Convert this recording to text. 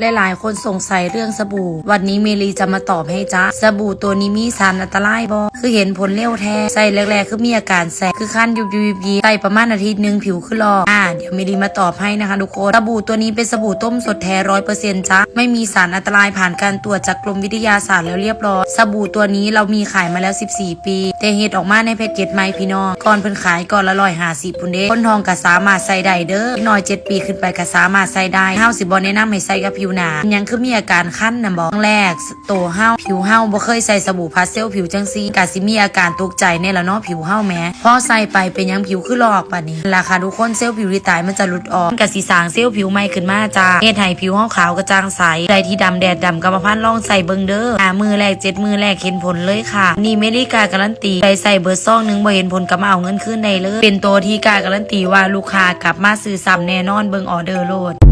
หลายๆ คนสงสัยเรื่องสบู่ วันนี้เมลีจะมาตอบให้จ้าสบู่ตัวนี้มีสารอันตรายบอคือเห็นผลเร็วแท้ใส่แรกๆ คือมีอาการแสบคือคันยุบยุบยีใส่ประมาณอาทิตย์หนึงผิวคือลอกอ่าเดี๋ยวเมลีมาตอบให้นะคะทุกคนสบู่ตัวนี้เป็นสบู่ต้มสดแท้ร้อยเปอร์เซ็นต์จ้าไม่มีสารอันตรายผ่านการตรวจจากกรมวิทยาศาสตร์แล้วเรียบร้อยสบู่ตัวนี้เรามีขายมาแล้ว 14 ปี แต่เฮ็ดออกมาในแพ็กเกจใหม่พี่น้องก่อนเพิ่นขายก่อนละร้อยหาสิบพุ่นเด้คนทองก็สามารถใส่ได้เด้อหน่อย7ปีขึ้นไปก็สามารถใส่ได้เฮาสิบ่แนะนำให้ใส่กับผิวหนายังคือมีอาการคันนะบอกครั้งแรกตัวเฮาผิวเฮาบ่เคยใส่สบู่พาสเซลผิวจังซีก็สิมีอาการตกใจแน่ละเนาะผิวเฮาแม้พอใส่ไปเป็นยังผิวคือลอกปานนี้ราคาทุกคนเซลล์ผิวที่ตายมันจะหลุดออกมันก็สิสางเซลล์ผิวใหม่ขึ้นมาจ้าเฮ็ดให้ผิวเฮาขาวกระจ่างใสใครที่ดำแดดดำกรรมพันธุ์ลองใส่เบิงเด้อหามือแรกเจ็ดมือแรกเห็นผลเลยค่ะ นี่ไม่ได้กาการันตีใครใส่เบอร์ซองหนึ่งบ่เห็นผลก็มาเอาเงินคืนได้เลย เป็นตัวที่กาการันตีว่าลูกค้ากลับมาซื้อซ้ำแน่นอนเบิงออเดอร์โลด